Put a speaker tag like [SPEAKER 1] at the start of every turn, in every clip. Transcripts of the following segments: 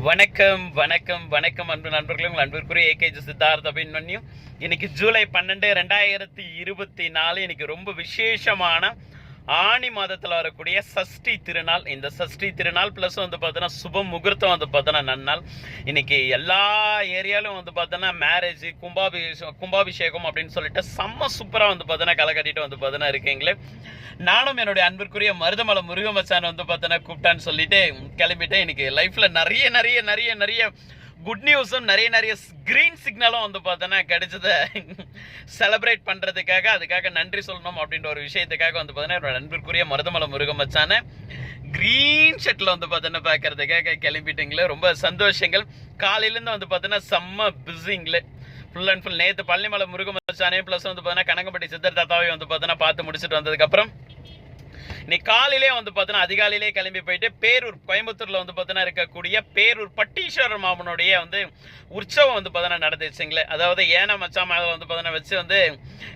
[SPEAKER 1] வணக்கம் வணக்கம் வணக்கம் அன்பு நண்பர்களே. உங்கள் அன்பிற்குரிய ஏகேஜி சித்தார்த்த அபிமன்யும் இன்னைக்கு ஜூலை பன்னெண்டு ரெண்டாயிரத்தி இருபத்தி நாலு. இன்னைக்கு ரொம்ப விசேஷமான ஆணி மாதத்தில் வரக்கூடிய சஷ்டி திருநாள் இந்த சஷ்டி திருநாள் ப்ளஸ் வந்து பார்த்தோன்னா சுப முகூர்த்தம் வந்து பார்த்தோன்னா நன்னாள். இன்னைக்கு எல்லா ஏரியாலும் வந்து பார்த்தோன்னா மேரேஜ் கும்பாபிஷேகம் கும்பாபிஷேகம் அப்படின்னு சொல்லிட்டு செம்ம சூப்பராக வந்து பார்த்தோன்னா களை கட்டிட்டு வந்து பார்த்தோன்னா இருக்கீங்களே. நானும் என்னுடைய அன்பிற்குரிய மருதமலை முருகமச்சான் வந்து பார்த்தோன்னா கூப்பிட்டான்னு சொல்லிட்டு கிளம்பிட்டேன். இன்னைக்கு லைஃப்பில் நிறைய நிறைய நிறைய நிறைய குட் நியூஸும் நிறைய நிறைய கிரீன் சிக்னலும் வந்து பார்த்தோன்னா கிடைச்சதை செலப்ரேட் பண்ணுறதுக்காக அதுக்காக நன்றி சொல்லணும் அப்படின்ற ஒரு விஷயத்துக்காக வந்து பார்த்தோன்னா என்னோட நண்பருக்குரிய மருதமலை முருகம் முருகமச்சான கிரீன் ஷர்ட்டில் வந்து பார்த்தோன்னா பார்க்கறதுக்காக கிளம்பிட்டீங்களே. ரொம்ப சந்தோஷங்கள். காலையிலேருந்து வந்து பார்த்தோன்னா செம்ம பிஸிங்களே ஃபுல் அண்ட் ஃபுல் நேற்று பள்ளிமலை முருகமச்சானே ப்ளஸ் வந்து பார்த்தோன்னா கனகம்பட்டி சித்தர் தாத்தாவை வந்து பார்த்தோன்னா பார்த்து முடிச்சுட்டு வந்ததுக்கப்புறம் இன்னைக்கு காலையிலே வந்து பார்த்தோன்னா அதிகாலையிலே கிளம்பி போயிட்டு பேரூர் கோயம்புத்தூரில் வந்து பார்த்தீங்கன்னா இருக்கக்கூடிய பேரூர் பட்டீஸ்வரர் மாமனுடைய வந்து உற்சவம் வந்து பார்த்தோன்னா நடந்துச்சுங்களே அதாவது ஏன மச்சான் மாதம் வந்து பார்த்தீங்கன்னா வச்சு வந்து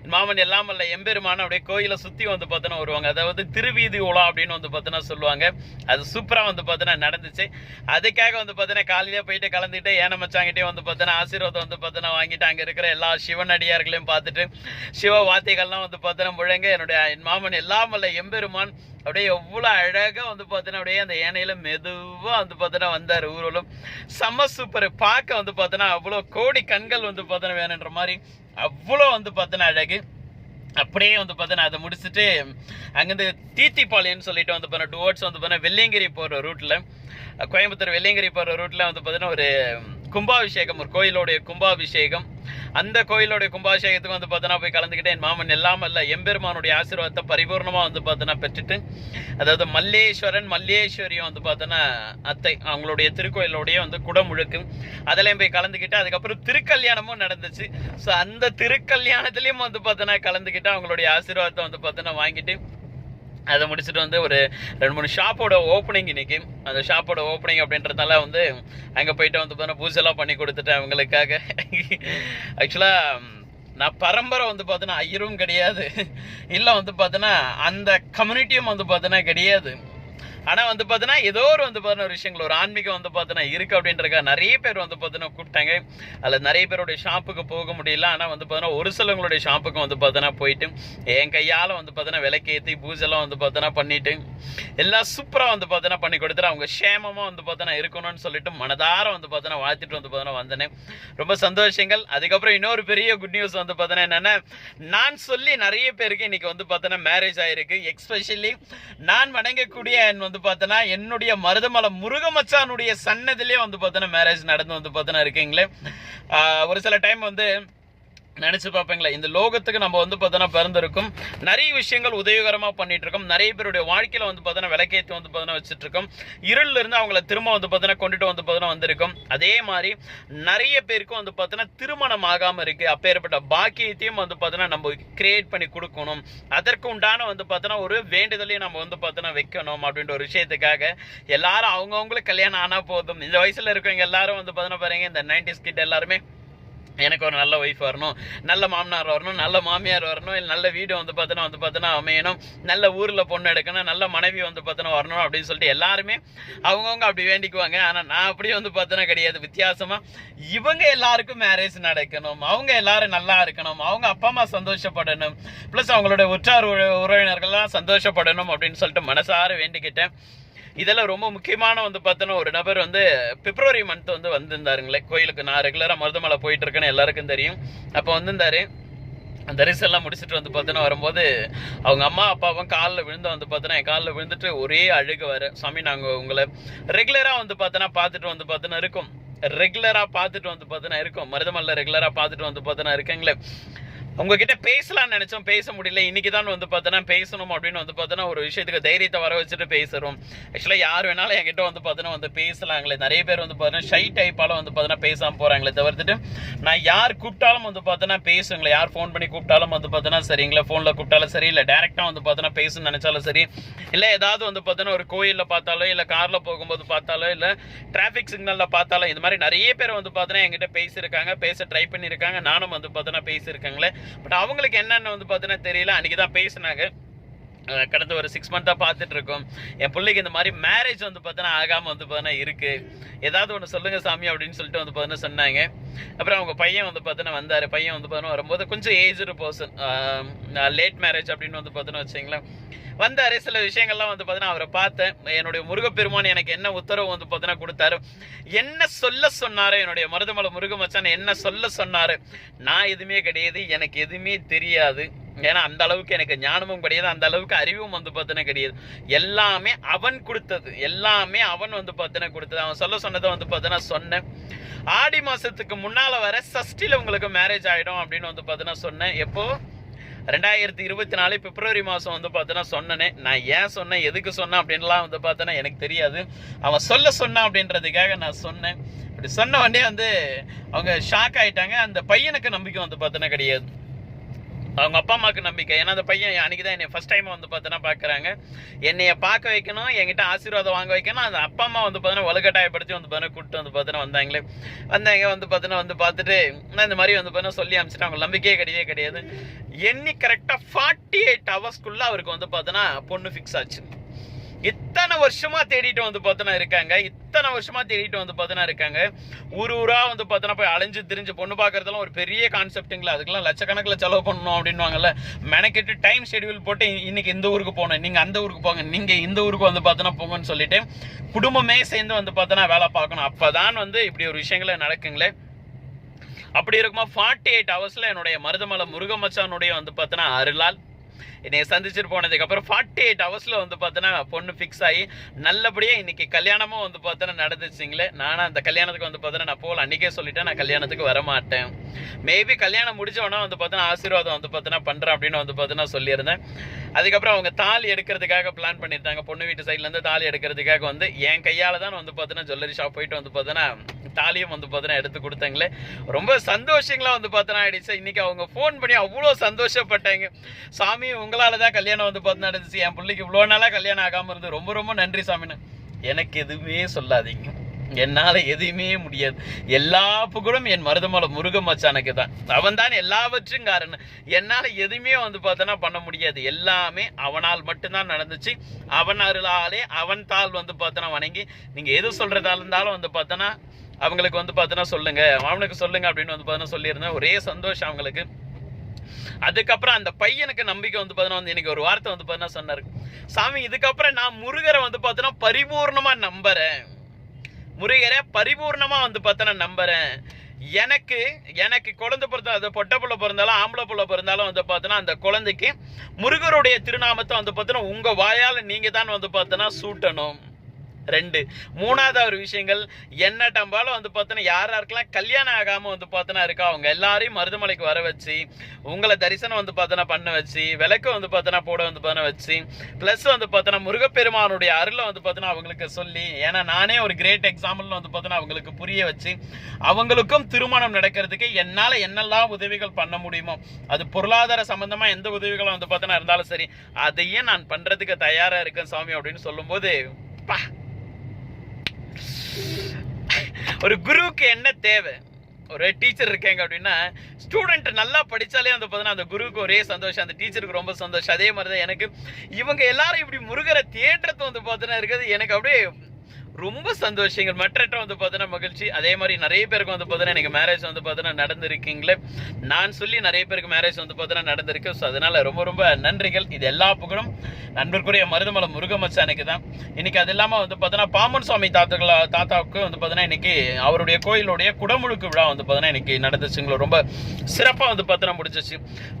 [SPEAKER 1] மாமன் எல்லாம் இல்ல எம்பெருமான அப்படியே கோயிலை சுற்றி வந்து பார்த்தோன்னா வருவாங்க அதாவது திருவீதி உலா அப்படின்னு வந்து பார்த்தீங்கன்னா சொல்லுவாங்க அது சூப்பராக வந்து பார்த்தீங்கன்னா நடந்துச்சு அதுக்காக வந்து பார்த்தீங்கன்னா காலையிலே போயிட்டு கலந்துட்டு ஏன மச்சாங்கிட்டே வந்து பார்த்தோன்னா ஆசீர்வாதம் வந்து பார்த்தோன்னா வாங்கிட்டு அங்கே இருக்கிற எல்லா சிவன் அடியார்களையும் பார்த்துட்டு சிவ வார்த்தைகள்லாம் வந்து பார்த்தீங்கன்னா முழங்க என்னுடைய மாமன் எல்லாம் அல்ல எம்பெருமான் அப்படியே எவ்வளோ அழகாக வந்து பார்த்தோன்னா அப்படியே அந்த ஏனையில் மெதுவாக வந்து பார்த்தோன்னா வந்தார் ஊர்வலம். செம்ம சூப்பர் பார்க்க வந்து பார்த்தோன்னா அவ்வளோ கோடி கண்கள் வந்து பார்த்தோன்னா வேணுன்ற மாதிரி அவ்வளோ வந்து பார்த்தோன்னா அழகு. அப்படியே வந்து பார்த்தோன்னா அதை முடிச்சுட்டு அங்கேருந்து தீத்திப்பாளையம்னு சொல்லிட்டு வந்து பார்த்தா டுவோர்ட்ஸ் வந்து பார்த்தா வெள்ளியங்கிரி போகிற ரூட்டில் கோயம்புத்தூர் வெள்ளியங்கிரி போகிற ரூட்டில் வந்து பார்த்தீங்கன்னா ஒரு கும்பாபிஷேகம் ஒரு கோயிலோடைய கும்பாபிஷேகம். அந்த கோயிலுடைய கும்பாபிஷேகத்துக்கு வந்து பார்த்தோன்னா போய் கலந்துக்கிட்டு என் மாமன் எல்லாம் அல்ல எம்பெருமானுடைய ஆசீர்வாதத்தை பரிபூர்ணமாக வந்து பார்த்தோன்னா பெற்றுட்டு அதாவது மல்லேஸ்வரன் மல்லேஸ்வரியும் வந்து பார்த்தோன்னா அத்தை அவங்களுடைய திருக்கோயிலோடைய வந்து குடமுழுக்கு அதெல்லாம் போய் கலந்துக்கிட்டு அதுக்கப்புறம் திருக்கல்யாணமும் நடந்துச்சு. ஸோ அந்த திருக்கல்யாணத்துலேயும் வந்து பார்த்தோன்னா கலந்துக்கிட்டு அவங்களுடைய ஆசீர்வாதத்தை வந்து பார்த்தோன்னா வாங்கிட்டு அதை முடிச்சுட்டு வந்து ஒரு ரெண்டு மூணு ஷாப்போட ஓப்பனிங் இன்னைக்கு. அந்த ஷாப்போட ஓப்பனிங் அப்படின்றதால வந்து அங்கே போயிட்டு வந்து பார்த்தோன்னா பூஜைலாம் பண்ணி கொடுத்துட்டேன் அவங்களுக்காக. ஆக்சுவலாக நான் பரம்பரை வந்து பார்த்தோன்னா ஐயரும் கிடையாது. இல்லை வந்து பார்த்தோன்னா அந்த கம்யூனிட்டியும் வந்து பார்த்தோன்னா கிடையாது. ஆனால் வந்து பார்த்தோன்னா ஏதோ ஒரு வந்து பார்த்தோன்னா ஒரு விஷயங்கள் ஒரு ஆன்மீகம் வந்து பார்த்தோன்னா இருக்கு அப்படின்றக்கா நிறைய பேர் வந்து பார்த்தோன்னா கூப்பிட்டாங்க அதில் நிறைய பேருடைய ஷாப்புக்கு போக முடியல ஆனால் வந்து பார்த்தோன்னா ஒரு சிலவங்களுடைய ஷாப்புக்கும் வந்து பார்த்தோன்னா போயிட்டு என் கையால் வந்து பார்த்தோன்னா விலைக்கேற்றி பூஜைலாம் வந்து பார்த்தோன்னா பண்ணிட்டு எல்லாம் சூப்பராக வந்து பார்த்தோன்னா பண்ணி கொடுத்துட்டு அவங்க சேமமாக வந்து பார்த்தோன்னா இருக்கணும்னு சொல்லிட்டு மனதார வந்து பார்த்தோன்னா வாழ்த்துட்டு வந்து பார்த்தோன்னா வந்தேன் ரொம்ப சந்தோஷங்கள் அதுக்கப்புறம் இன்னொரு பெரிய குட் நியூஸ் வந்து பார்த்தோன்னா என்னென்னா நான் சொல்லி நிறைய பேருக்கு இன்னைக்கு வந்து பார்த்தோன்னா மேரேஜ் ஆயிருக்கு எக்ஸ்பெஷலி நான் வணங்கக்கூடிய என் வந்து பார்த்தோன்னா என்னுடைய மருதமலை முருகமச்சானுடைய சன்னதிலே வந்து பார்த்தோன்னா மேரேஜ் நடந்து வந்து பார்த்தோன்னா இருக்கீங்களே? ஒரு சில டைம் வந்து நினச்சி பார்ப்பீங்களா இந்த லோகத்துக்கு நம்ம வந்து பார்த்தோன்னா பிறந்திருக்கும் நிறைய விஷயங்கள் உதவிகரமாக பண்ணிட்டு இருக்கோம் நிறைய பேருடைய வாழ்க்கையில் வந்து பார்த்தோன்னா விளக்கேற்றி வந்து பார்த்தோன்னா வச்சுட்டு இருக்கோம் இருந்து அவங்கள திரும்ப வந்து பார்த்தோன்னா கொண்டுட்டு வந்து பார்த்தோன்னா வந்திருக்கும் அதே மாதிரி நிறைய பேருக்கும் வந்து பார்த்தோன்னா திருமணம் ஆகாமல் இருக்குது அப்பேற்பட்ட பாக்கியத்தையும் வந்து பார்த்தோன்னா நம்ம கிரியேட் பண்ணி கொடுக்கணும் அதற்கு உண்டான வந்து பார்த்தோன்னா ஒரு வேண்டுதலையும் நம்ம வந்து பார்த்தோன்னா வைக்கணும் அப்படின்ற ஒரு விஷயத்துக்காக எல்லாரும் அவங்கவுங்களுக்கு கல்யாணம் ஆனால் போதும் இந்த வயசில் இருக்கவங்க எல்லாரும் வந்து பார்த்தோன்னா பாருங்க இந்த நைன்டிஸ் கிட்ட எல்லாருமே எனக்கு ஒரு நல்ல ஒய்ஃப் வரணும் நல்ல மாமனார் வரணும் நல்ல மாமியார் வரணும் இல்லை நல்ல வீடு வந்து பார்த்தோன்னா வந்து பார்த்தோன்னா அமையணும் நல்ல ஊரில் பொண்ணு எடுக்கணும் நல்ல மனைவி வந்து பார்த்தோன்னா வரணும் அப்படின்னு சொல்லிட்டு எல்லாருமே அவங்கவுங்க அப்படி வேண்டிக்குவாங்க. ஆனால் நான் அப்படி வந்து பார்த்தோன்னா கிடையாது வித்தியாசமாக இவங்க எல்லாருக்கும் மேரேஜ் நடக்கணும் அவங்க எல்லாரும் நல்லா இருக்கணும் அவங்க அப்பா அம்மா சந்தோஷப்படணும் ப்ளஸ் அவங்களோட உற்றார் உறவினர்கள்லாம் சந்தோஷப்படணும் அப்படின்னு சொல்லிட்டு மனசார வேண்டிக்கிட்டேன். இதெல்லாம் ரொம்ப முக்கியமான வந்து பார்த்தோன்னா ஒரு நபர் வந்து பிப்ரவரி மந்த் வந்து வந்திருந்தாருங்களே. கோயிலுக்கு நான் ரெகுலராக மருதமலை போயிட்டு இருக்கேன்னு எல்லாருக்கும் தெரியும். அப்போ வந்திருந்தாரு. அந்த ரிசெல்லாம் முடிச்சுட்டு வந்து பார்த்தோன்னா வரும்போது அவங்க அம்மா அப்பாவும் காலில் விழுந்து வந்து பார்த்தோன்னா என் காலில் விழுந்துட்டு ஒரே அழுக வர சாமி நாங்கள் உங்களை ரெகுலராக வந்து பார்த்தோன்னா பார்த்துட்டு வந்து பார்த்தோன்னா இருக்கும். ரெகுலராக பார்த்துட்டு வந்து பார்த்தோன்னா இருக்கும். மருதமல்ல ரெகுலராக பார்த்துட்டு வந்து பார்த்தோன்னா இருக்கேங்களே. உங்ககிட்ட பேசலாம்னு நினைச்சோம் பேச முடியல இன்னைக்கு தான் வந்து பார்த்தோன்னா பேசணும் அப்படின்னு வந்து பார்த்தோன்னா ஒரு விஷயத்துக்கு தைரியத்தை வர வச்சுட்டு பேசுறோம் ஆக்சுவலாக யார் வேணாலும் என்கிட்ட வந்து பார்த்தோன்னா வந்து பேசலாங்களே நிறைய பேர் வந்து பார்த்தோன்னா ஷை டைப்பால வந்து பார்த்தோன்னா பேசாமல் போகிறாங்களே தவிர்த்துட்டு நான் யார் கூப்பிட்டாலும் வந்து பார்த்தோன்னா பேசுங்களேன் யார் ஃபோன் பண்ணி கூப்பிட்டாலும் வந்து பார்த்தோன்னா சரிங்களா ஃபோனில் கூப்பிட்டாலும் சரி இல்லை டேரெக்டாக வந்து பார்த்தோன்னா பேசணும்னு நினச்சாலும் சரி இல்லை ஏதாவது வந்து பார்த்தோன்னா ஒரு கோயிலில் பார்த்தாலோ இல்லை காரில் போகும்போது பார்த்தாலோ இல்லை டிராஃபிக் சிக்னலில் பார்த்தாலும் இது மாதிரி நிறைய பேர் வந்து பார்த்தோன்னா என்கிட்ட பேசியிருக்காங்க பேச ட்ரை பண்ணியிருக்காங்க நானும் வந்து பார்த்தோன்னா பேசியிருக்காங்களே பட் அவங்களுக்கு என்னென்ன வந்து பார்த்தோன்னா தெரியல. அன்றைக்கி தான் பேசினாங்க. கடந்த ஒரு சிக்ஸ் மந்த்தாக பார்த்துட்டு இருக்கோம். என் பிள்ளைக்கு இந்த மாதிரி மேரேஜ் வந்து பார்த்தோன்னா ஆகாமல் வந்து பார்த்தோன்னா இருக்குது ஏதாவது ஒன்று சொல்லுங்க சாமி அப்படின்னு சொல்லிட்டு வந்து பார்த்தோன்னா சொன்னாங்க. அப்புறம் அவங்க பையன் வந்து பார்த்தோன்னா வந்தார். பையன் வந்து பார்த்தோன்னா வரும்போது கொஞ்சம் ஏஜ்டு பர்சன் லேட் மேரேஜ் அப்படின்னு வந்து பார்த்தோன்னா வச்சிங்களேன் வந்தார். சில விஷயங்கள்லாம் வந்து பார்த்தீங்கன்னா அவரை பார்த்தேன். என்னுடைய முருகப்பெருமான் எனக்கு என்ன உத்தரவு வந்து பார்த்தோன்னா கொடுத்தாரு. என்ன சொல்ல சொன்னாரு? என்னுடைய மருதமலை முருக மச்சான் என்ன சொல்ல சொன்னாரு? நான் எதுவுமே கிடையாது. எனக்கு எதுவுமே தெரியாது. ஏன்னா அந்த அளவுக்கு எனக்கு ஞானமும் கிடையாது. அந்த அளவுக்கு அறிவும் வந்து பார்த்தோன்னா கிடையாது. எல்லாமே அவன் கொடுத்தது. எல்லாமே அவன் வந்து பார்த்தீங்கன்னா கொடுத்தது. அவன் சொல்ல சொன்னதை வந்து பார்த்தோன்னா சொன்னேன். ஆடி மாதத்துக்கு முன்னால் வர சஷ்டியில் உங்களுக்கு மேரேஜ் ஆகிடும் அப்படின்னு வந்து பார்த்தீங்கன்னா சொன்னேன். எப்போது ரெண்டாயிரத்தி இருபத்தி நாலு பிப்ரவரி மாதம் வந்து பார்த்தோன்னா சொன்னனே நான் ஏன் சொன்னேன் எதுக்கு சொன்னேன் அப்படின்லாம் வந்து பார்த்தோன்னா எனக்கு தெரியாது. அவன் சொல்ல சொன்னான் அப்படின்றதுக்காக நான் சொன்னேன். அப்படி சொன்ன உடனே வந்து அவங்க ஷாக் ஆயிட்டாங்க. அந்த பையனுக்கு நம்பிக்கை வந்து பார்த்தோன்னா கிடையாது. அவங்க அப்பா அம்மாவுக்கு நம்பிக்கை. ஏன்னா அந்த பையன் அன்றைக்கி தான் என்னை ஃபஸ்ட் டைம் வந்து பார்த்தோன்னா பார்க்குறாங்க என்னைய பார்க்க வைக்கணும் என்கிட்ட ஆசீர்வாதம் வாங்க வைக்கணும். அந்த அப்பா அம்மா வந்து பார்த்தோன்னா வலுக்கட்டாயப்படுத்தி வந்து பார்த்தோன்னா கூப்பிட்டு வந்து பார்த்தோன்னா வந்தாங்களே. வந்தாங்க வந்து பார்த்தோன்னா வந்து பார்த்துட்டு நான் இந்த மாதிரி வந்து பார்த்தோன்னா சொல்லி அனுப்பிச்சிட்டு அவங்க நம்பிக்கையே கிடையவே கிடையாது. எண்ணி கரெக்டாக ஃபார்ட்டி எயிட் ஹவர்ஸ்க்குள்ளே அவருக்கு வந்து பார்த்தோன்னா பொண்ணு ஃபிக்ஸ் ஆச்சு. இத்தனை வருஷமா தேடிட்டு வந்து பார்த்தோன்னா இருக்காங்க. இத்தனை வருஷமா தேடிட்டு வந்து பார்த்தோன்னா இருக்காங்க. ஊர் ஊரா வந்து பார்த்தோன்னா போய் அலைஞ்சு திரிஞ்சு பொண்ணு பார்க்கறதெல்லாம் ஒரு பெரிய கான்செப்ட்டுங்களா அதுக்கெல்லாம் லட்சக்கணக்கில் செலவு பண்ணணும் அப்படின்வாங்கல்ல மெனக்கெட்டு டைம் ஷெடியூல் போட்டு இன்னைக்கு இந்த ஊருக்கு போகணும் நீங்க அந்த ஊருக்கு போங்க நீங்க இந்த ஊருக்கு வந்து பார்த்தோன்னா போங்கன்னு சொல்லிட்டு குடும்பமே சேர்ந்து வந்து பார்த்தோன்னா வேலை பார்க்கணும். அப்பதான் வந்து இப்படி ஒரு விஷயங்களே நடக்குங்களே. அப்படி இருக்குமா ஃபார்ட்டி எயிட் ஹவர்ஸில் என்னுடைய மருதமலை முருகமச்சானுடைய வந்து பார்த்தோன்னா அருளால் என்னை சந்திச்சுட்டு போனதுக்கப்புறம் ஃபார்ட்டி எயிட் ஹவர்ஸில் வந்து பார்த்தோன்னா பொண்ணு ஃபிக்ஸ் ஆகி நல்லபடியாக இன்றைக்கி கல்யாணமும் வந்து பார்த்தோன்னா நடந்துச்சுங்களே. நானும் அந்த கல்யாணத்துக்கு வந்து பார்த்தோன்னா நான் போகல. அன்றைக்கே சொல்லிட்டேன் நான் கல்யாணத்துக்கு வர மாட்டேன் மேபி கல்யாணம் முடிச்சவொடனே வந்து பார்த்தோன்னா ஆசீர்வாதம் வந்து பார்த்தோன்னா பண்ணுறேன் அப்படின்னு வந்து பார்த்தோன்னா சொல்லியிருந்தேன். அதுக்கப்புறம் அவங்க தாலி எடுக்கிறதுக்காக பிளான் பண்ணியிருந்தாங்க. பொண்ணு வீட்டு சைட்லேருந்து தாலி எடுக்கிறதுக்காக வந்து என் கையால் தான் வந்து பார்த்தோன்னா ஜுவல்லரி ஷாப் போயிட்டு வந்து பார்த்தோன்னா தாலியும் வந்து பார்த்தோன்னா எடுத்து கொடுத்தாங்களே. ரொம்ப சந்தோஷங்களாக வந்து பார்த்தோன்னா ஆயிடுச்சு. இன்றைக்கி அவங்க ஃபோன் பண்ணி அவ்வளோ சந்தோஷப்பட்டாங்க. சாமி உங்களால தான் கல்யாணம் வந்து பார்த்து நடந்துச்சு. என் பிள்ளைக்கு இவ்வளோ நாளாக கல்யாணம் ஆகாமல் இருந்து ரொம்ப ரொம்ப நன்றி சாமின்னு. எனக்கு எதுவுமே சொல்லாதீங்க. என்னால் எதுவுமே முடியாது. எல்லா புகழும் என் மருதமலை முருக மச்சானுக்கு தான். அவன் தான் எல்லாவற்றும் காரணம். என்னால் எதுவுமே வந்து பார்த்தோன்னா பண்ண முடியாது. எல்லாமே அவனால் மட்டும்தான் நடந்துச்சு. அவன் அருளாலே அவன் தாள் வந்து பார்த்தோன்னா வணங்கி நீங்கள் எது சொல்கிறதா இருந்தாலும் வந்து பார்த்தோன்னா அவங்களுக்கு வந்து பார்த்தோன்னா சொல்லுங்கள் அவனுக்கு சொல்லுங்கள் அப்படின்னு வந்து பார்த்தோன்னா சொல்லியிருந்தேன். ஒரே சந்தோஷம் அவங்களுக்கு. அதுக்கப்புறம் அந்த பையனுக்கு நம்பிக்கை வந்து பார்த்தோன்னா வந்து எனக்கு ஒரு வார்த்தை வந்து பார்த்தோன்னா சொன்னார். சாமி இதுக்கப்புறம் நான் முருகரை வந்து பார்த்தோன்னா பரிபூர்ணமாக நம்புறேன். முருகரை பரிபூர்ணமாக வந்து பார்த்தோன்னா நம்புறேன். எனக்கு எனக்கு குழந்தை பிறந்த அது பொட்டை புள்ள பிறந்தாலும் ஆம்பளை புள்ள பிறந்தாலும் வந்து பார்த்தோன்னா அந்த குழந்தைக்கு முருகருடைய திருநாமத்தை வந்து பார்த்தோன்னா உங்கள் வாயால் நீங்கள் தான் வந்து பார்த்தோன்னா சூட்டணும். ரெண்டு. மூணாவது ஒரு விஷயங்கள் என்ன டம்பாலும் வந்து பார்த்தோன்னா யார் யாருக்கெல்லாம் கல்யாணம் ஆகாமல் வந்து பார்த்தோன்னா இருக்கா அவங்க எல்லாரையும் மருதமலைக்கு வர வச்சு உங்களை தரிசனம் வந்து பார்த்தோன்னா பண்ண வச்சு விளக்கு வந்து பார்த்தோன்னா போட வந்து பார்த்தோன்னா வச்சு ப்ளஸ் வந்து பார்த்தோன்னா முருகப்பெருமானுடைய அருளை வந்து பார்த்தோன்னா அவங்களுக்கு சொல்லி ஏன்னா நானே ஒரு கிரேட் எக்ஸாம்பிள் வந்து பார்த்தோன்னா அவங்களுக்கு புரிய வச்சு அவங்களுக்கும் திருமணம் நடக்கிறதுக்கு என்னால் என்னெல்லாம் உதவிகள் பண்ண முடியுமோ அது பொருளாதார சம்பந்தமாக எந்த உதவிகளும் வந்து பார்த்தோன்னா இருந்தாலும் சரி அதையும் நான் பண்ணுறதுக்கு தயாராக இருக்கேன் சாமி அப்படின்னு சொல்லும்போது பா ஒரு குருவுக்கு என்ன தேவை? ஒரு டீச்சர் இருக்காங்க அப்படின்னா ஸ்டூடெண்ட் நல்லா படித்தாலே வந்து பார்த்தீங்கன்னா அந்த குருவுக்கு ஒரே சந்தோஷம் அந்த டீச்சருக்கு ரொம்ப சந்தோஷம். அதே மாதிரி தான் எனக்கு. இவங்க எல்லாரும் இப்படி முருகரை தேட்டத்தை வந்து பார்த்தீங்கன்னா இருக்கிறது எனக்கு அப்படியே ரொம்ப சந்தோஷங்கள் மற்றற்ற வந்து பார்த்தீங்கன்னா மகிழ்ச்சி. அதே மாதிரி நிறைய பேருக்கு வந்து பார்த்தீங்கன்னா எனக்கு மேரேஜ் வந்து பார்த்தீங்கன்னா நடந்திருக்கீங்களே. நான் சொல்லி நிறைய பேருக்கு மேரேஜ் வந்து பார்த்தீங்கன்னா நடந்திருக்கு. ஸோ அதனால் ரொம்ப ரொம்ப நன்றிகள். இது எல்லா புகழும். நண்பருக்குரிய மருதமலை முருகமச்சானுக்கு தான். இன்னைக்கு அது இல்லாமல் வந்து பார்த்தீங்கன்னா பாமன் சுவாமி தாத்தாக்களா தாத்தாவுக்கு வந்து பார்த்தீங்கன்னா இன்னைக்கு அவருடைய கோயிலுடைய குடமுழுக்கு விழா வந்து பார்த்தீங்கன்னா இன்னைக்கு நடந்துச்சுங்களோ ரொம்ப சிறப்பாக வந்து பார்த்தீங்கன்னா முடிஞ்சிச்சு.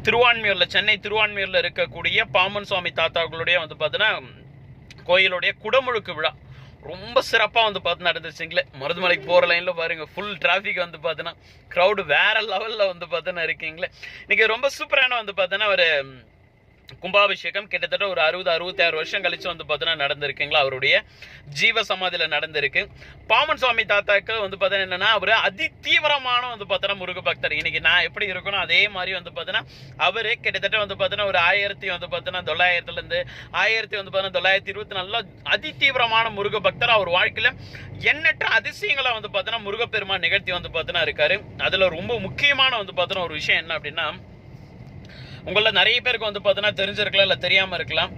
[SPEAKER 1] திருவான்மையூரில் சென்னை திருவான்மையூரில் இருக்கக்கூடிய பாமன் சுவாமி தாத்தாக்களுடைய வந்து பார்த்தீங்கன்னா கோயிலுடைய குடமுழுக்கு விழா. ரொம்ப சிறப்பாக வந்து பார்த்து நடந்துச்சுங்களே. மருதுமலைக்கு போகிற லைனில் பாருங்கள் ஃபுல் டிராஃபிக் வந்து பார்த்தோன்னா க்ரௌடு வேற லெவலில் வந்து பார்த்தோன்னா இருக்கீங்களே. இன்றைக்கி ரொம்ப சூப்பரான வந்து பார்த்தோன்னா ஒரு கும்பாபிஷேகம் கிட்டத்தட்ட ஒரு அறுபது அறுபத்தாறு வருஷம் கழிச்சு வந்து பார்த்தீங்கன்னா நடந்திருக்குங்களா? அவருடைய ஜீவ சமாதியில் நடந்திருக்கு. பாமன் சுவாமி தாத்தாக்கு வந்து பார்த்தீங்கன்னா என்னன்னா அவர் அதி தீவிரமான வந்து பார்த்தீங்கன்னா முருக பக்தர். இன்னைக்கு நான் எப்படி இருக்கணும் அதே மாதிரி வந்து பார்த்தீங்கன்னா அவர் கிட்டத்தட்ட வந்து பார்த்தீங்கன்னா ஒரு ஆயிரத்தி வந்து பார்த்தீங்கன்னா தொள்ளாயிரத்துலேருந்து ஆயிரத்தி வந்து பார்த்தீங்கன்னா தொள்ளாயிரத்தி இருபத்தி நாலில் அதி தீவிரமான முருக பக்தர் அவர் வாழ்க்கையில் எண்ணற்ற அதிசயங்களை வந்து பார்த்தீங்கன்னா முருகப்பெருமான் நிகழ்த்தி வந்து பார்த்தீங்கன்னா இருக்காரு. அதில் ரொம்ப முக்கியமான வந்து பார்த்தீங்கன்னா ஒரு விஷயம் என்ன அப்படின்னா உங்களில் நிறைய பேருக்கு வந்து பார்த்தீங்கன்னா தெரிஞ்சிருக்கலாம் இல்லை தெரியாமல் இருக்கலாம்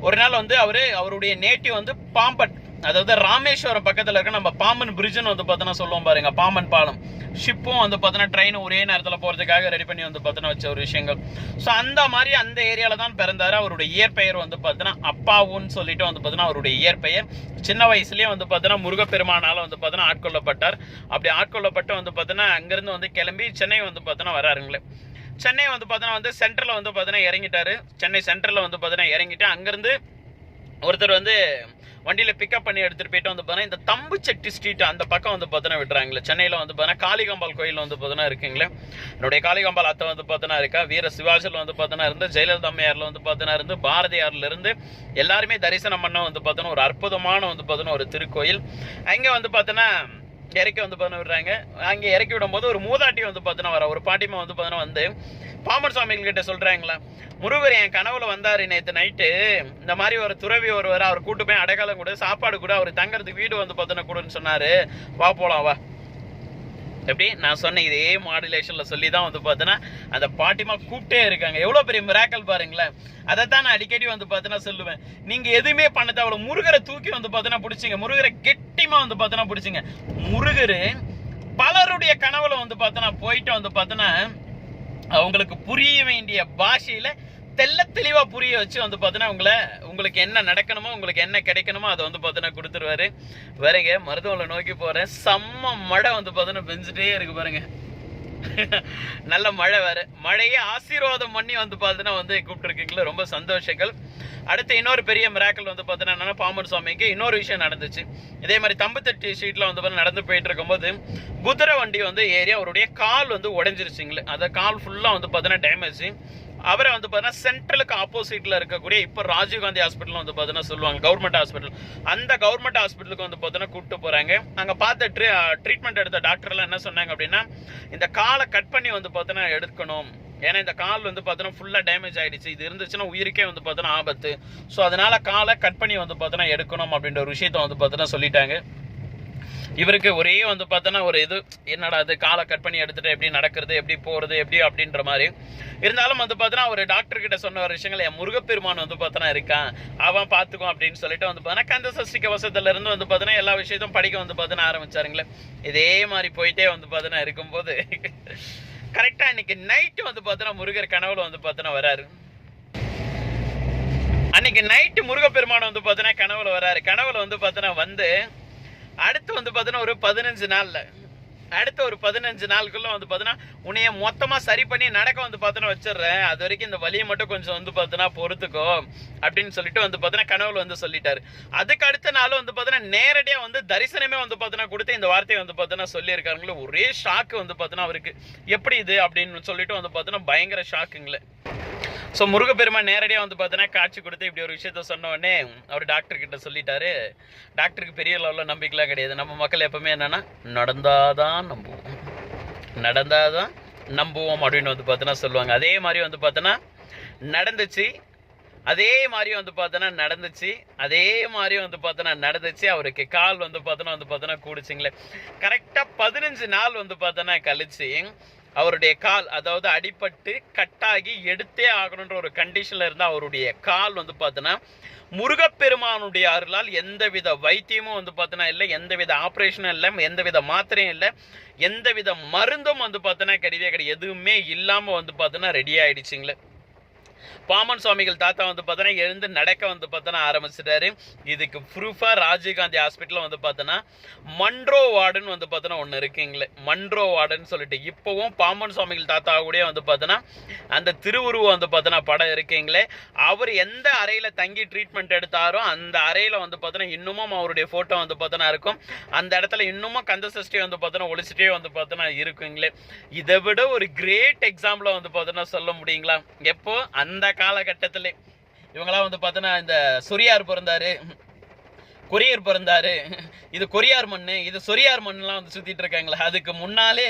[SPEAKER 1] ஒரு நாள் வந்து அவர் அவருடைய நேட்டிவ் வந்து பாம்பன் அதாவது ராமேஸ்வரம் பக்கத்தில் இருக்க நம்ம பாம்பன் பிரிட்ஜுன்னு வந்து பார்த்தோன்னா சொல்லுவோம் பாருங்க பாம்பன் பாலம் ஷிப்பும் வந்து பார்த்தோன்னா ட்ரெயின் ஒரே நேரத்தில் போகிறதுக்காக ரெடி பண்ணி வந்து பார்த்தோன்னா வச்ச ஒரு விஷயங்கள் ஸோ அந்த மாதிரி அந்த ஏரியாவில் தான் பிறந்தார் அவருடைய இயற்பெயர் வந்து பார்த்தோன்னா அப்பாவுன்னு சொல்லிட்டு வந்து பார்த்தோன்னா அவருடைய இயற்பெயர் சின்ன வயசுலேயே வந்து பார்த்தோன்னா முருகப்பெருமானால் வந்து பார்த்தோன்னா ஆட்கொள்ளப்பட்டார் அப்படி ஆட்கொள்ளப்பட்டு வந்து பார்த்தோன்னா அங்கேருந்து வந்து கிளம்பி சென்னை வந்து பார்த்தோன்னா வராருங்களே சென்னை வந்து பார்த்தோன்னா வந்து சென்ட்ரலில் வந்து பார்த்தோன்னா இறங்கிட்டாரு சென்னை சென்ட்ரலில் வந்து பார்த்தோன்னா இறங்கிட்டு அங்கேருந்து ஒருத்தர் வந்து வண்டியில் பிக்கப் பண்ணி எடுத்துகிட்டு போயிட்டு வந்து பார்த்தீங்கன்னா இந்த தம்புச்செட்டி ஸ்ட்ரீட் அந்த பக்கம் வந்து பார்த்தோன்னா விட்டுறாங்களே சென்னையில் வந்து பார்த்தீங்கன்னா காளிகாம்பாள் கோயில் வந்து பார்த்தோன்னா இருக்குங்களே என்னுடைய காளிகாம்பாள் அத்தை வந்து பார்த்தோன்னா இருக்கா வீர சிவாஜில் வந்து பார்த்தோன்னா இருந்து ஜெயலலிதா அம்மையாரில் வந்து பார்த்தோன்னா இருந்து பாரதியார்லேருந்து எல்லாருமே தரிசனம் பண்ண வந்து பார்த்தோன்னா ஒரு அற்புதமான வந்து பார்த்தோன்னா ஒரு திருக்கோயில் அங்கே வந்து பார்த்தோன்னா இறக்கி வந்து பார்த்தீங்கன்னா விடுறாங்க. அங்கே இறக்கி விடும்போது ஒரு மூதாட்டி வந்து பார்த்தீங்கன்னா வர. ஒரு பாட்டிமா வந்து பார்த்தீங்கன்னா வந்து பாமன் சுவாமிகள் சொல்கிறாங்களா முருகர் என் கனவுல வந்தார் நேற்று நைட்டு. இந்த மாதிரி ஒரு துறவி ஒருவர் அவர் கூட்டு போய் அடைக்காலம் கூட சாப்பாடு கூட அவர் தங்கறதுக்கு வீடு வந்து பார்த்தோன்னா கொடுன்னு சொன்னார். வா போலாம் வா. எப்படி? நான் சொன்ன இதே மாடுலேஷன்ல சொல்லி தான் வந்து பார்த்தோன்னா அந்த பாட்டிமா கூப்பிட்டே இருக்காங்க. எவ்வளோ பெரிய மிராக்கல் பாருங்களேன். அதைத்தான் நான் அடிக்கடி வந்து பார்த்தோன்னா சொல்லுவேன். நீங்க எதுவுமே பண்ண தேவையில்ல முருகரை தூக்கி வந்து பார்த்தோன்னா பிடிச்சிங்க. முருகரை கெட்டிமா வந்து பார்த்தோன்னா பிடிச்சிங்க. முருகர் பலருடைய கனவுல வந்து பார்த்தோன்னா போயிட்டு வந்து பார்த்தோன்னா அவங்களுக்கு புரிய வேண்டிய பாஷையில தெல்ல தெளிவா புரிய வச்சு வந்து பார்த்தீங்கன்னா உங்களை உங்களுக்கு என்ன நடக்கணுமோ உங்களுக்கு என்ன கிடைக்கணுமோ அதை வந்து பார்த்தீங்கன்னா கொடுத்துருவாரு. வேறங்க மருத்துவமனை நோக்கி போறேன். செம்ம மழை வந்து பார்த்தீங்கன்னா பெஞ்சிட்டே இருக்கு பாருங்க. நல்ல மழை வேற. மழையே ஆசீர்வாதம் பண்ணி வந்து பார்த்தீங்கன்னா வந்து கூப்பிட்டுருக்கீங்களா ரொம்ப சந்தோஷங்கள். அடுத்து இன்னொரு பெரிய மிராக்கல் வந்து பார்த்தீங்கன்னா பாமர் சுவாமிக்கு இன்னொரு விஷயம் நடந்துச்சு. இதே மாதிரி தம்பத்தட்டி ஸ்ட்ரீட்ல வந்து பார்த்தீங்கன்னா நடந்து போயிட்டு இருக்கும்போது குதிரை வண்டி வந்து ஏறி அவருடைய கால் வந்து உடைஞ்சிருச்சுங்களே. அந்த கால் ஃபுல்லாக வந்து பார்த்தீங்கன்னா டேமேஜ் அவரை வந்து பார்த்தீங்கன்னா சென்ட்ரலுக்கு ஆப்போசிட்டில் இருக்கக்கூடிய இப்போ ராஜீவ்காந்தி ஹாஸ்பிட்டல் வந்து பார்த்தீங்கன்னா சொல்லுவாங்க கவர்மெண்ட் ஹாஸ்பிட்டல் அந்த கவர்மெண்ட் ஹாஸ்பிட்டலுக்கு வந்து பார்த்தீங்கன்னா கூப்பிட்டு போறாங்க. பார்த்து ட்ரீ ட்ரீட்மெண்ட் எடுத்த டாக்டர்லாம் என்ன சொன்னாங்க அப்படின்னா இந்த காலை கட் பண்ணி வந்து பார்த்தீங்கன்னா எடுக்கணும். ஏன்னா இந்த கால் வந்து பார்த்தோன்னா ஃபுல்லாக டேமேஜ் ஆகிடுச்சு இது இருந்துச்சுன்னா உயிருக்கே வந்து பார்த்தோன்னா ஆபத்து. ஸோ அதனால் காலை கட் பண்ணி வந்து பார்த்தோன்னா எடுக்கணும் அப்படின்ற ஒரு விஷயத்த வந்து பார்த்தோன்னா சொல்லிட்டாங்க. இவருக்கு ஒரே வந்து பார்த்தோன்னா ஒரு இது என்னடா அது காலை கட் பண்ணி எடுத்துட்டு எப்படி நடக்கிறது எப்படி போகிறது எப்படி அப்படின்ற மாதிரி இருந்தாலும் வந்து பார்த்தோன்னா ஒரு டாக்டர் கிட்ட சொன்ன ஒரு விஷயங்கள் என் முருகப்பெருமான் வந்து பார்த்தோன்னா இருக்கான் அவன் பார்த்துக்கும் அப்படின்னு சொல்லிட்டு வந்து பார்த்தோன்னா கந்த சஷ்டி கவசத்துல இருந்து வந்து பார்த்தோன்னா எல்லா விஷயத்தையும் படிக்க வந்து பார்த்தோன்னா ஆரம்பிச்சாருங்களே இதே மாதிரி போயிட்டே வந்து பார்த்தோன்னா இருக்கும்போது கரெக்டாக இன்னைக்கு நைட்டு வந்து பார்த்தோன்னா முருகர் கனவுல வந்து பார்த்தோன்னா வராரு அன்னைக்கு நைட்டு முருகப்பெருமான் வந்து பார்த்தோன்னா கனவுல வராரு கனவுல வந்து பார்த்தோன்னா வந்து அடுத்து வந்து பார்த்தீங்கன்னா ஒரு பதினஞ்சு நாளில் அடுத்த ஒரு பதினஞ்சு நாளுக்குள்ள வந்து பார்த்தீங்கன்னா உன்னைய மொத்தமாக சரி பண்ணி நடக்க வந்து பார்த்தோன்னா வச்சிடுறேன் அது வரைக்கும் இந்த வழியை மட்டும் கொஞ்சம் வந்து பார்த்தோன்னா பொறுத்துக்கோ அப்படின்னு சொல்லிட்டு வந்து பார்த்தோன்னா கனவுல வந்து சொல்லிட்டாரு அதுக்கு அடுத்த நாள் வந்து பார்த்தோன்னா நேரடியாக வந்து தரிசனமே வந்து பார்த்தோன்னா கொடுத்து இந்த வார்த்தையை வந்து பார்த்தோன்னா சொல்லியிருக்காருங்களே ஒரே ஷாக்கு வந்து பார்த்தோன்னா அவருக்கு எப்படி இது அப்படின்னு சொல்லிட்டு வந்து பார்த்தோன்னா பயங்கர ஷாக்குங்களே ஸோ முருகப்பெருமான் நேரடியாக வந்து பார்த்தோன்னா காட்சி கொடுத்து இப்படி ஒரு விஷயத்த சொன்ன உடனே அவர் டாக்டர்கிட்ட சொல்லிட்டாரு. டாக்டருக்கு பெரிய லெவலில் நம்பிக்கைலாம் கிடையாது. நம்ம மக்கள் எப்பவுமே என்னென்னா நடந்தாதான் நம்புவோம். நடந்தாதான் நம்புவோம் அப்படின்னு வந்து பார்த்தோன்னா சொல்லுவாங்க. அதே மாதிரி வந்து பார்த்தோன்னா நடந்துச்சு. அதே மாதிரி வந்து பார்த்தோன்னா நடந்துச்சு. அதே மாதிரி வந்து பார்த்தோன்னா நடந்துச்சு. அவருக்கு கால் வந்து பார்த்தோன்னா வந்து பார்த்தோன்னா கூடிச்சிங்களே. கரெக்டாக பதினஞ்சு நாள் வந்து பார்த்தோன்னா கழிச்சு அவருடைய கால் அதாவது அடிபட்டு கட்டாகி எடுத்தே ஆகணுன்ற ஒரு கண்டிஷன்ல இருந்த அவருடைய கால் வந்து பார்த்தோன்னா முருகப்பெருமானுடைய அருளால் எந்தவித வைத்தியமும் வந்து பார்த்தோன்னா இல்லை எந்தவித ஆப்ரேஷனும் இல்லை எந்தவித மாத்திரையும் இல்லை எந்தவித மருந்தும் வந்து பார்த்தோன்னா கிடையவே கிடையாது. எதுவுமே இல்லாமல் வந்து பார்த்தோன்னா ரெடி ஆயிடுச்சுங்களே. பாமன் சுவாமிகள் தாத்தா வந்து பார்த்தோன்னா எழுந்து நடக்க வந்து பார்த்தோன்னா ஆரம்பிச்சிட்டாரு. இதுக்கு ப்ரூஃபாக ராஜீவ்காந்தி ஹாஸ்பிட்டலில் வந்து பார்த்தோன்னா மண்ட்ரோ வார்டுன்னு வந்து பார்த்தோன்னா ஒன்று இருக்குங்களே மன்ட்ரோ வார்டுன்னு சொல்லிட்டு. இப்போவும் பாமன் சுவாமிகள் தாத்தா கூட வந்து பார்த்தோன்னா அந்த திருவுருவம் வந்து பார்த்தோன்னா படம் இருக்குங்களே அவர் எந்த அறையில் தங்கி ட்ரீட்மெண்ட் எடுத்தாரோ அந்த அறையில் வந்து பார்த்தோன்னா இன்னமும் அவருடைய ஃபோட்டோ வந்து பார்த்தோன்னா இருக்கும். அந்த இடத்துல இன்னமும் கந்த சஷ்டி வந்து பார்த்தோன்னா ஒழிச்சிட்டே வந்து பார்த்தோன்னா இருக்குங்களே இதை விட ஒரு கிரேட் எக்ஸாம்பிள் வந்து பார்த்தோன்னா சொல்ல முடியுங்களா? எப்போ? அந்த காலகட்டத்திலே இவங்களாம் வந்து பார்த்தோன்னா இந்த சுரியார் பிறந்தாரு. கொரியர் பிறந்தாரு இது கொரியார் மண்ணு இது சொரியார் மண்ணுலாம் வந்து சுத்திட்டு இருக்காங்களே அதுக்கு முன்னாலே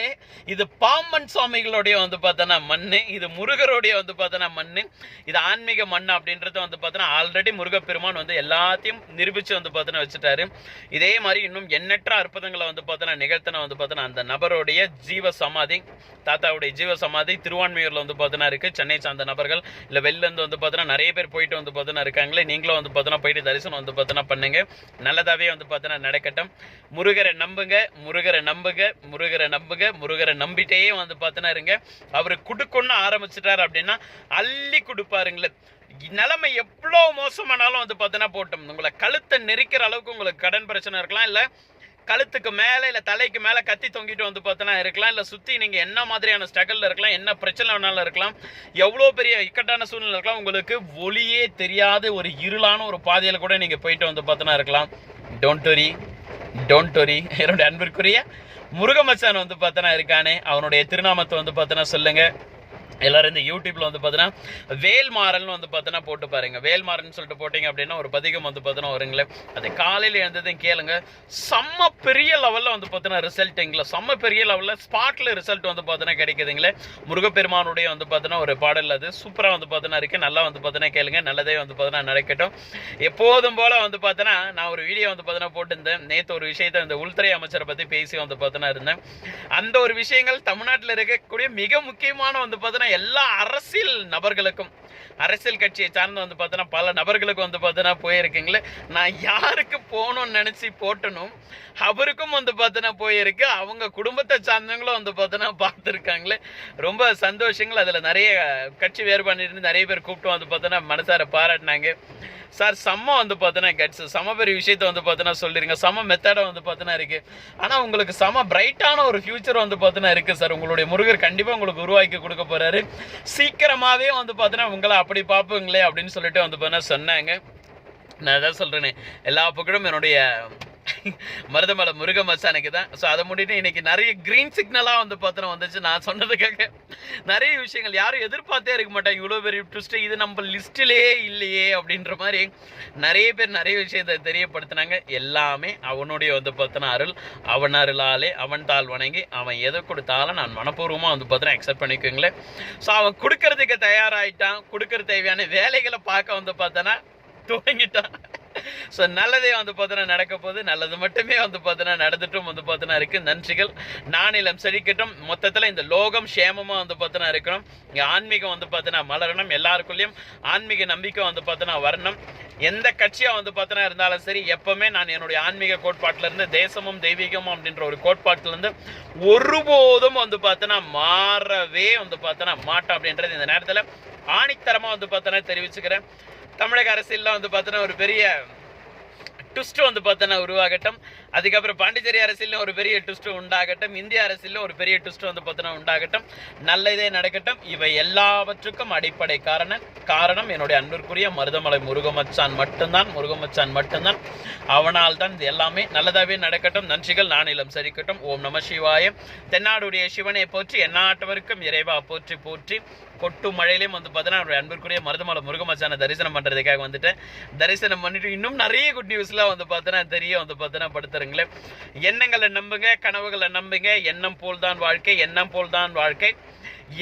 [SPEAKER 1] இது பாம்பன் சுவாமிகளுடைய வந்து பார்த்தோன்னா மண்ணு இது முருகருடைய வந்து பார்த்தோன்னா மண்ணு இது ஆன்மீக மண் அப்படின்றது வந்து பார்த்தோன்னா ஆல்ரெடி முருகப்பெருமான் வந்து எல்லாத்தையும் நிரூபிச்சு வந்து பார்த்தோன்னா வச்சுட்டாரு இதே மாதிரி இன்னும் எண்ணற்ற அற்புதங்களை வந்து பார்த்தோன்னா நிகழ்த்தின வந்து பார்த்தோன்னா அந்த நபருடைய ஜீவ சமாதி தாத்தாவுடைய ஜீவ சமாதி திருவான்மையூரில் வந்து பார்த்தோன்னா இருக்கு சென்னை சார்ந்த நபர்கள் இல்லை வெளிலேருந்து வந்து பார்த்தோன்னா நிறைய பேர் போயிட்டு வந்து பார்த்தோன்னா இருக்காங்களே நீங்களும் வந்து பார்த்தோன்னா போயிட்டு தரிசனம் வந்து பார்த்தோன்னா பண்ணுங்க நல்லதாவே வந்து பார்த்தோன்னா நடக்கட்டும். முருகரை நம்புங்க முருகரை நம்புங்க முருகரை நம்புங்க முருகரை நம்பிட்டே வந்து பார்த்தோன்னா இருங்க. அவர் கொடுக்கணும்னு ஆரம்பிச்சிட்டாரு அப்படின்னா அள்ளி கொடுப்பாருங்களே. நிலைமை எவ்வளோ மோசமானாலும் வந்து பார்த்தோன்னா போட்டோம். உங்களை கழுத்தை நெரிக்கிற அளவுக்கு உங்களுக்கு கடன் பிரச்சனை இருக்கலாம் இல்லை கழுத்துக்கு மேலே இல்லை தலைக்கு மேலே கத்தி தொங்கிட்டு வந்து பார்த்தோன்னா இருக்கலாம் இல்லை சுற்றி நீங்கள் என்ன மாதிரியான ஸ்ட்ரகிளில் இருக்கலாம் என்ன பிரச்சனை வேணாலும் இருக்கலாம் எவ்வளோ பெரிய இக்கட்டான சூழ்நிலை இருக்கலாம் உங்களுக்கு ஒளியே தெரியாத ஒரு இருளான ஒரு பாதையில் கூட நீங்கள் போயிட்டு வந்து பார்த்தோன்னா இருக்கலாம். டோன்ட் வரி டோன்ட் வரி என்னுடைய அன்பிற்குரிய முருகமச்சான் வந்து பார்த்தோன்னா இருக்கானே அவனுடைய திருநாமத்தை வந்து பார்த்தோன்னா சொல்லுங்கள் எல்லாரும் இந்த யூடியூப்ல வந்து பார்த்தீங்கன்னா வேல்மாறல்னு வந்து பார்த்தீங்கன்னா போட்டு பாருங்க வேல்மாறல்னு சொல்லிட்டு போட்டிங்க அப்படின்னா ஒரு பதிகம் வந்து பார்த்தீங்கன்னா வருங்களே அது காலையில் எழுந்ததையும் கேளுங்க செம்ம பெரிய லெவலில் வந்து பார்த்தீங்கன்னா ரிசல்ட்டுங்களா செம்ம பெரிய லெவலில் ஸ்பாட்ல ரிசல்ட் வந்து பார்த்தீங்கன்னா கிடைக்குதுங்களே முருகப்பெருமானுடைய வந்து பார்த்தீங்கன்னா ஒரு பாடல் அது சூப்பராக வந்து பார்த்தீங்கன்னா இருக்கு நல்லா வந்து பார்த்தீங்கன்னா கேளுங்க நல்லதே வந்து பார்த்தீங்கன்னா நடக்கட்டும் எப்போதும் போல வந்து பார்த்தீங்கன்னா நான் ஒரு வீடியோ வந்து பார்த்தீங்கன்னா போட்டிருந்தேன் நேற்று ஒரு விஷயத்தை இந்த உள்துறை அமைச்சரை பற்றி பேசி வந்து பார்த்தீங்கன்னா இருந்தேன் அந்த ஒரு விஷயங்கள் தமிழ்நாட்டில் இருக்கக்கூடிய மிக முக்கியமான வந்து பார்த்தீங்கன்னா எல்லா அரசியல் நபர்களுக்கும் அரசியல் கட்சியை சார்ந்து வந்து பார்த்தோன்னா பல நபர்களுக்கு வந்து பார்த்தோன்னா போயிருக்கீங்களே. நான் யாருக்கு போகணும்னு நினச்சி போட்டணும் அவருக்கும் வந்து பார்த்தோன்னா போயிருக்கு. அவங்க குடும்பத்தை சார்ந்தவங்களும் வந்து பார்த்தோன்னா பார்த்துருக்காங்களே. ரொம்ப சந்தோஷங்கள். அதில் நிறைய கட்சி வேறுபாடு நிறைய பேர் கூப்பிட்டு வந்து பார்த்தோன்னா மனசார பாராட்டினாங்க. சார் செம்ம வந்து பார்த்தோன்னா கட்ஸ் செம பெரிய விஷயத்த வந்து பார்த்தோன்னா சொல்லிருங்க செம மெத்தடை வந்து பார்த்தோன்னா இருக்கு. ஆனால் உங்களுக்கு செம பிரைட்டான ஒரு ஃபியூச்சர் வந்து பார்த்தோன்னா இருக்குது சார். உங்களுடைய முருகர் கண்டிப்பாக உங்களுக்கு உருவாக்கி கொடுக்க சொல்லியிருந்தாரு சீக்கிரமாகவே வந்து பார்த்தோன்னா உங்களை அப்படி பார்ப்புங்களே அப்படின்னு சொல்லிட்டு வந்து பார்த்தோன்னா சொன்னாங்க. நான் அதான் சொல்கிறேனே எல்லா பக்கமும் என்னுடைய மருதமலை முருக மச்சானுக்கு தான். ஸோ அதை முடிட்டு இன்னைக்கு நிறைய க்ரீன் சிக்னலாக வந்து பார்த்தோன்னா வந்துச்சு. நான் சொன்னதுக்காக நிறைய விஷயங்கள் யாரும் எதிர்பார்த்தே இருக்க மாட்டாங்க. இவ்வளோ பெரிய ட்விஸ்ட்டு இது நம்ம லிஸ்ட்டிலே இல்லையே அப்படின்ற மாதிரி நிறைய பேர் நிறைய விஷயத்தை தெரியப்படுத்தினாங்க. எல்லாமே அவனுடைய வந்து பார்த்தோன்னா அருள் அவன் அருளாலே அவன் தாள் வணங்கி அவன் எதை கொடுத்தாலும் நான் மனப்பூர்வமாக வந்து பார்த்தோன்னா அக்செப்ட் பண்ணிக்கோங்களேன். ஸோ அவன் கொடுக்கறதுக்கு தயாராகிட்டான் கொடுக்கற தேவையான வேலைகளை பார்க்க வந்து பார்த்தோன்னா துவங்கிட்டான். ஸோ நல்லதே வந்து பார்த்தோன்னா நடக்க போகுது. நல்லது மட்டுமே வந்து பார்த்தோன்னா நடந்துட்டும் வந்து பார்த்தோன்னா இருக்கு. நன்றிகள். நானிலம் செழிக்கட்டும். மொத்தத்தில் இந்த லோகம் சேமமாக வந்து பார்த்தோன்னா இருக்கணும். இங்கே ஆன்மீகம் வந்து பார்த்தோன்னா மலரணும். எல்லாருக்குள்ளேயும் ஆன்மீக நம்பிக்கை வந்து பார்த்தோன்னா வரணும். எந்த கட்சியாக வந்து பார்த்தோன்னா இருந்தாலும் சரி எப்பவுமே நான் என்னுடைய ஆன்மீக கோட்பாட்டிலேருந்து தேசமும் தெய்வீகமும் அப்படின்ற ஒரு கோட்பாட்டிலேருந்து ஒருபோதும் வந்து பார்த்தோன்னா மாறவே வந்து பார்த்தோன்னா மாட்டோம் அப்படின்றது இந்த நேரத்தில் ஆணித்தரமாக வந்து பார்த்தோன்னா தெரிவிச்சுக்கிறேன். தமிழக அரசியல்லாம் வந்து பார்த்தோன்னா ஒரு பெரிய ட்விஸ்ட் வந்து பார்த்தோன்னா உருவாகட்டும். அதுக்கப்புறம் பாண்டிச்சேரி அரசியலும் ஒரு பெரிய ட்விஸ்ட் உண்டாகட்டும். இந்திய அரசியலும் ஒரு பெரிய ட்விஸ்ட் வந்து பார்த்தோன்னா உண்டாகட்டும். நல்லதே நடக்கட்டும். இவை எல்லாவற்றுக்கும் அடிப்படை காரணம் காரணம் என்னுடைய அன்பிற்குரிய மருதமலை முருகமச்சான் மட்டும்தான் முருகமச்சான் மட்டும்தான். அவனால் தான் இது எல்லாமே நல்லதாகவே நடக்கட்டும். நன்றிகள் நானிலம் சரிக்கட்டும் ஓம் நம சிவாய. தென்னாடுடைய சிவனை போற்றி எந்நாட்டவருக்கும் இறைவா போற்றி போற்றி. கொட்டு மழையிலையும் வந்து பார்த்தீங்கன்னா என்னுடைய அன்பிற்குரிய மருதமலை முருகமச்சான தரிசனம் பண்ணுறதுக்காக வந்துட்டு தரிசனம் பண்ணிட்டு இன்னும் நிறைய குட் நியூஸ்லாம் வந்து பார்த்தோன்னா தெரிய வந்து பார்த்தோன்னா படுத்துருங்களேன் எண்ணங்களை நம்புங்க கனவுகளை நம்புங்க. எண்ணம் போல் தான் வாழ்க்கை எண்ணம் போல் தான் வாழ்க்கை.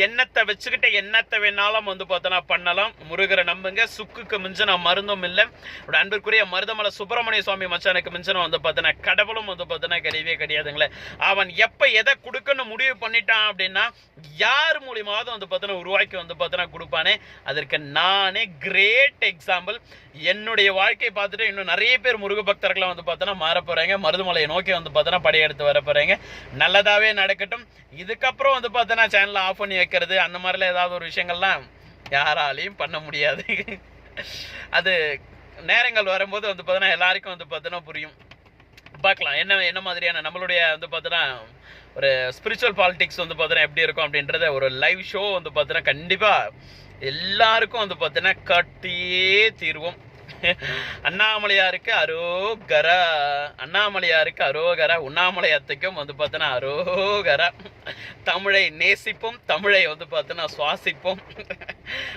[SPEAKER 1] எண்ணத்தை வச்சுக்கிட்ட எண்ணத்தை வேணாலும் வந்து பார்த்தோன்னா பண்ணலாம். முருகரை நம்புங்க. சுக்குக்கு மிஞ்சின மருந்தும் இல்லை. ஒரு அன்பிற்குரிய மருதமலை சுப்பிரமணிய சுவாமி மச்சானுக்கு மிஞ்சின வந்து பார்த்தோன்னா கடவுளும் வந்து பார்த்தோன்னா கிடையவே கிடையாதுங்களே. அவன் எப்போ எதை கொடுக்கணும்னு முடிவு பண்ணிட்டான் அப்படின்னா யார் மூலியமாவது வந்து பார்த்தோன்னா உருவாக்கி வந்து பார்த்தோன்னா கொடுப்பானே. அதற்கு நானே கிரேட் எக்ஸாம்பிள் என்னுடைய வாழ்க்கையை பார்த்துட்டு இன்னும் நிறைய பேர் முருக பக்தர்களை வந்து பார்த்தோன்னா மாற போகிறாங்க மருதுமலையை நோக்கி வந்து பார்த்தோன்னா படையெடுத்து வர போகிறாங்க நல்லதாகவே நடக்கட்டும். இதுக்கப்புறம் வந்து பார்த்தோன்னா சேனலை ஆஃப் பண்ணி வைக்கிறது அந்த மாதிரிலாம் ஏதாவது ஒரு விஷயங்கள்லாம் யாராலையும் பண்ண முடியாது. அது நேரங்கள் வரும்போது வந்து பார்த்தோன்னா எல்லாருக்கும் வந்து பார்த்தோன்னா புரியும். பார்க்கலாம் என்ன என்ன மாதிரியான நம்மளுடைய வந்து பார்த்தோன்னா ஒரு ஸ்பிரிச்சுவல் பாலிடிக்ஸ் வந்து பார்த்தோன்னா எப்படி இருக்கும் அப்படின்றத ஒரு லைவ் ஷோ வந்து பார்த்தோன்னா கண்டிப்பாக எல்லாருக்கும் வந்து பார்த்தோன்னா கட்டியே தீர்வோம். அண்ணாமலையாருக்கு அரோகரா. அண்ணாமலையாருக்கு அரோகரா. உண்ணாமலையாத்துக்கும் வந்து பார்த்தோன்னா அரோகரா. தமிழை நேசிப்போம் தமிழை வந்து பார்த்தோன்னா சுவாசிப்போம்.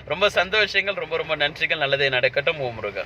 [SPEAKER 1] ரொம்ப சந்தோஷங்கள் ரொம்ப ரொம்ப நன்றிகள். நல்லதே நடக்கட்டும் ஓ முருகா.